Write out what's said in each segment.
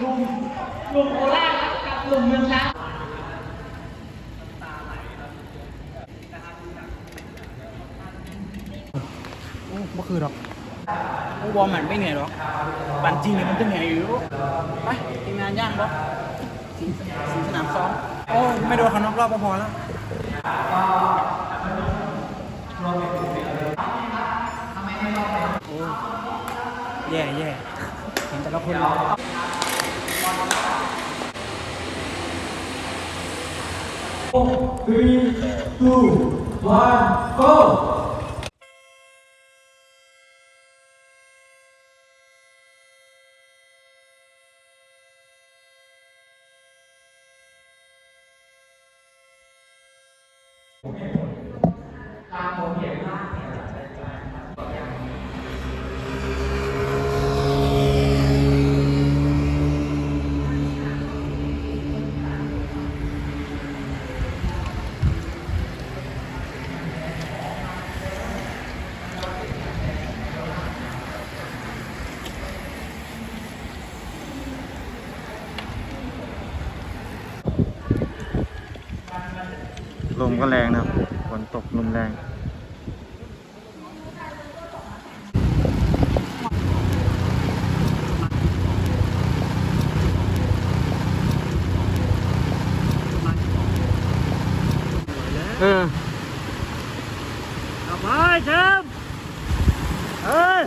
กลุ่มกลุ่มโคราชกับกลุ่มเมืองช้างโอ้บ่คือหรอกโอ้วอร์มันไม่เหนื่อยหรอกปั่นจริงเนี่ยมันจะเหนื่อยอยู่ ไปทีมงานย่างบ่สีสีสนามซ้อม โอ้ ไม่โดนเขานอกรอบก็พอแล้วโอ้แย่แย่เห็นแต่ละคน three, two, one, go! ตามผมเห็นว่า ลมก็แรงนะครับฝนตกลมแรงเออเอาไปแชมป์เอ้ย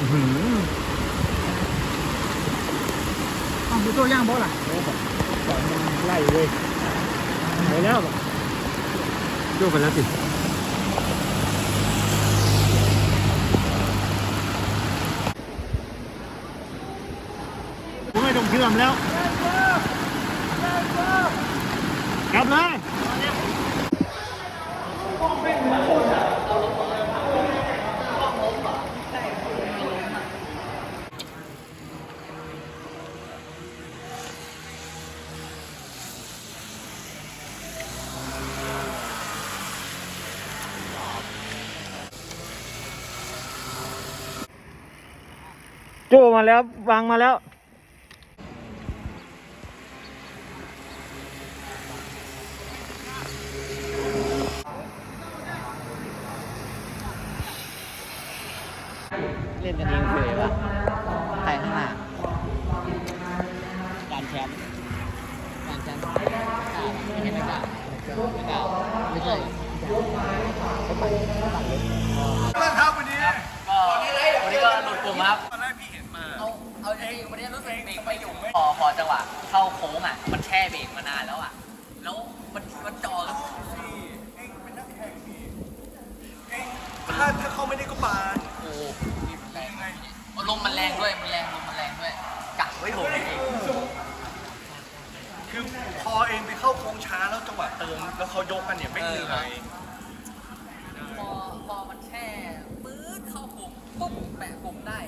อ้าว ดูตัวย่างบอสล่ะโอ้บอกบอกมันไล่เลยไปแล้วบอกโยกไปแล้วสิผมไม่ต้องเชื่อมแล้ว กลับเลย โจมาแล้ววางมาแล้ว เล่นกันเองเลยวะใครข้างหน้าการแชมป์การแชมป์ไม่กล้าไม่ใช่ไม่กล้าไม่กล้าไม่ใช่ก็วันนี้ก็หลุดกลุ่มครับ เอาเอาเองวันนี้รู้สึกเบรกไปอยู่ไม่พอพอจังหวะเข้าโค้งอะ มันแช่เบรกมานานแล้วอะ แล้วมันมันจอกันถ้าถ้าเขาไม่ได้ก็ปาดโอ้โหแรงไงลมมันแรงด้วย มันแรงลมมันแรงด้วยกะไว้โหดเองคือพอเองไปเข้าโค้งช้าแล้วจังหวะเติมแล้วเขายกกันเนี่ยไม่เหนื่อย พอพอมันแช่ปื๊ดเข้าปุ่มปุ๊บแปะปุ่มได้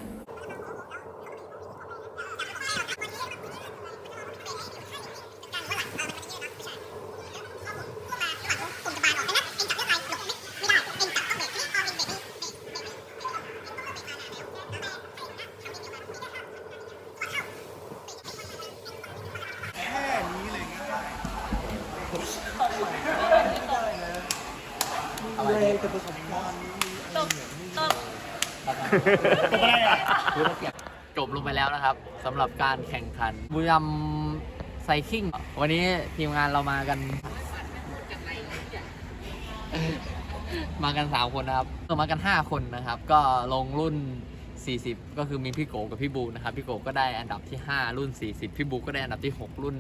แค่นี้เลยง่าย จบลงไปแล้วนะครับสำหรับการแข่งขันบุรีรัมย์ไซคิงวันนี้ทีมงานเรามากัน มากัน 3 คนนะครับเออมากัน 5 คนนะครับ ก็ลงรุ่น 40 ก็คือมีพี่โกกับพี่บูนะครับ พี่โกก็ได้อันดับที่ 5 รุ่น 40 พี่บูก็ได้อันดับที่ 6 รุ่น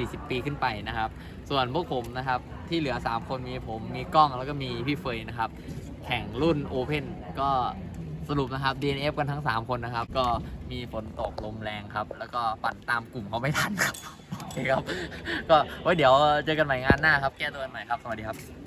40 ปีขึ้นไปนะครับ ส่วนพวกผมนะครับที่เหลือ 3 คนมีผมมีกล้องแล้วก็มีพี่เฟยนะครับ แข่งรุ่นโอเพนก็สรุปนะครับ DNF กันทั้ง 3 คนนะครับ ก็มีฝนตกลมแรงครับ แล้วก็ปั่นตามกลุ่มเขาไม่ทันครับโอเคครับ ก็ไว้เดี๋ยวเจอกันใหม่งานหน้าครับ แก้ตัวกันใหม่ครับ สวัสดีครับ